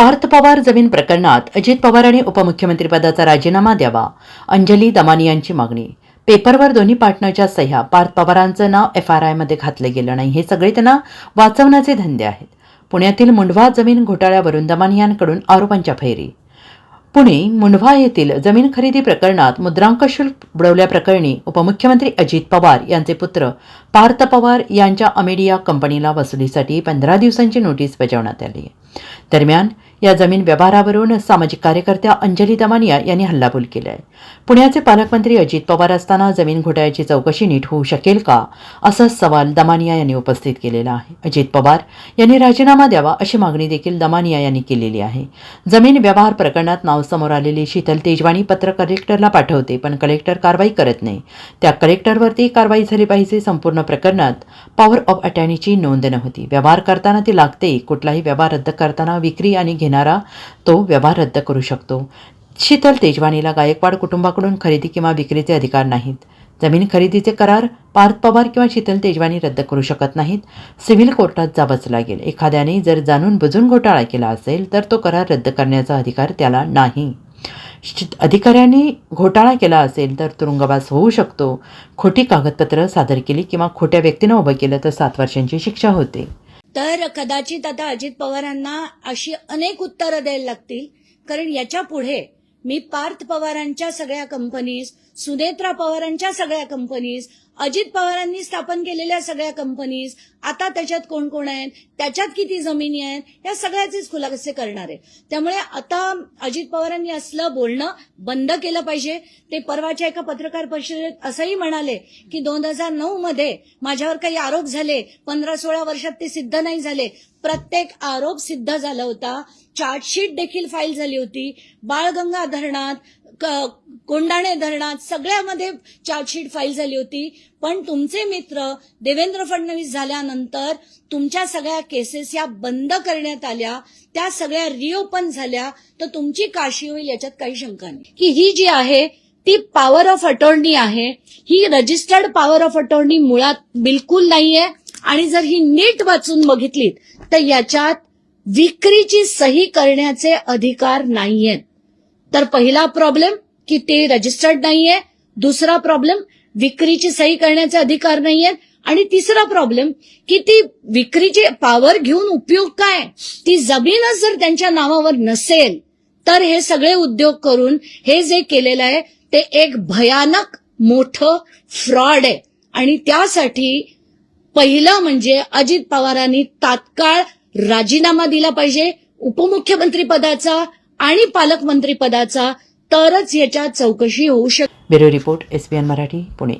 पार्थ पवार जमीन प्रकरणात अजित पवार आणि उपमुख्यमंत्रीपदाचा राजीनामा द्यावा. अंजली दमानी यांची मागणी. पेपरवर दोन्ही पार्टनरच्या सह्या पार्थ पवारांचं नाव एफ आर आयमध्ये घातलं गेलं नाही हे सगळे त्यांना वाचवण्याचे धंदे आहेत. पुण्यातील मुंढवा जमीन घोटाळ्यावरून दमानी यांकडून आरोपांच्या फैरी. पुणे मुंढवा येथील जमीन खरेदी प्रकरणात मुद्रांक शुल्क बुडवल्याप्रकरणी उपमुख्यमंत्री अजित पवार यांचे पुत्र पार्थ पवार यांच्या अमेडिया कंपनीला वसुलीसाठी पंधरा दिवसांची नोटीस बजावण्यात आली. दरम्यान या जमीन व्यवहारावरून सामाजिक कार्यकर्त्या अंजली दमानिया यांनी हल्लाबोल केलाय. पुण्याचे पालकमंत्री अजित पवार असताना जमीन घोटाळ्याची चौकशी नीट होऊ शकेल का? असा सवाल दमानिया यांनी उपस्थित केलेला आहे. अजित पवार यांनी राजीनामा द्यावा अशी मागणी देखील दमानिया यांनी केलेली आहे. जमीन व्यवहार प्रकरणात नाव समोर आलेली शीतल तेजवाणी पत्र कलेक्टरला पाठवते पण कलेक्टर कारवाई करत नाही. त्या कलेक्टरवरती कारवाई झाली पाहिजे संपूर्ण प्रकरणात पॉवर ऑफ अटर्नीची नोंद नव्हती. व्यवहार करताना ती लागते कुठलाही व्यवहार रद्द करताना विक्री आणि घेणारा तो व्यवहार रद्द करू शकतो. शीतल तेजवानीला गायकवाड कुटुंबाकडून खरेदी किंवा विक्रीचे अधिकार नाहीत. जमीन खरेदीचे करार पार्थ पवार किंवा शीतल तेजवानी रद्द करू शकत नाहीत. सिव्हिल कोर्टात जावंच लागेल. एखाद्याने जर जाणून बुजून घोटाळा केला असेल तर तो करार रद्द करण्याचा अधिकार त्याला नाही. अधिकाऱ्यांनी घोटाळा केला असेल तर तुरुंगवास होऊ शकतो. खोटी कागदपत्र सादर केली किंवा खोट्या व्यक्तीनं उभं केलं तर सात वर्षांची शिक्षा होते. तर कदाचित आता अजित पवारांना अशी अनेक उत्तरं द्यायला लागतील. कारण याच्यापुढे मी पार्थ पवारांच्या सगळ्या कंपनीज सुनेत्रा पवारांच्या सगळ्या कंपनीज अजित पवारांनी स्थापन केलेल्या सगळ्या कंपनीज आता त्याच्यात कोण कोण आहेत त्याच्यात किती जमिनी आहेत या सगळ्याचेच खुलासे करणार आहे त्यामुळे आता अजित पवारांनी असलं बोलणं बंद केलं पाहिजे. ते परवाच्या एका पत्रकार परिषदेत असंही म्हणाले की दोन हजार नऊ मध्ये माझ्यावर काही आरोप झाले पंधरा सोळा वर्षात ते सिद्ध नाही झाले. प्रत्येक आरोप सिद्ध झाला होता. चार्जशीट देखील फाईल झाली होती. बाळगंगा धरणात कोंडाणे धरणात सगळ्यामध्ये चार्जशीट फाईल झाली होती. पण तुमचे मित्र देवेंद्र फडणवीस झाल्यानंतर तुमच्या सगळ्या केसेस या बंद करण्यात आल्या. त्या सगळ्या रिओपन झाल्या. तर तुमची काशी होईल याच्यात काही शंका नाही. की ही जी आहे ती पॉवर ऑफ अटॉर्नी आहे. ही रजिस्टर्ड पॉवर ऑफ अटॉर्नी मुळात बिलकुल नाहीये. आणि जर ही नीट वाचून बघितलीत तर याच्यात विक्रीची सही करण्याचे अधिकार नाहीयेत. तर पहिला प्रॉब्लेम की ते रजिस्टर्ड नाहीये. दुसरा प्रॉब्लेम विक्रीची सही करण्याचे अधिकार नाहीयेत. आणि तिसरा प्रॉब्लेम की ती विक्रीची पॉवर घेऊन उपयोग काय? ती जमीनच जर त्यांच्या नावावर नसेल तर हे सगळे उद्योग करून हे जे केलेलं आहे ते एक भयानक मोठं फ्रॉड आहे. आणि त्यासाठी पहिलं म्हणजे अजित पवारांनी तात्काळ राजीनामा दिला पाहिजे उपमुख्यमंत्री पदाचा आणि पालकमंत्री पदाचा तरच याच्या चौकशी होऊ शकते bureau report SBN Marathi Pune.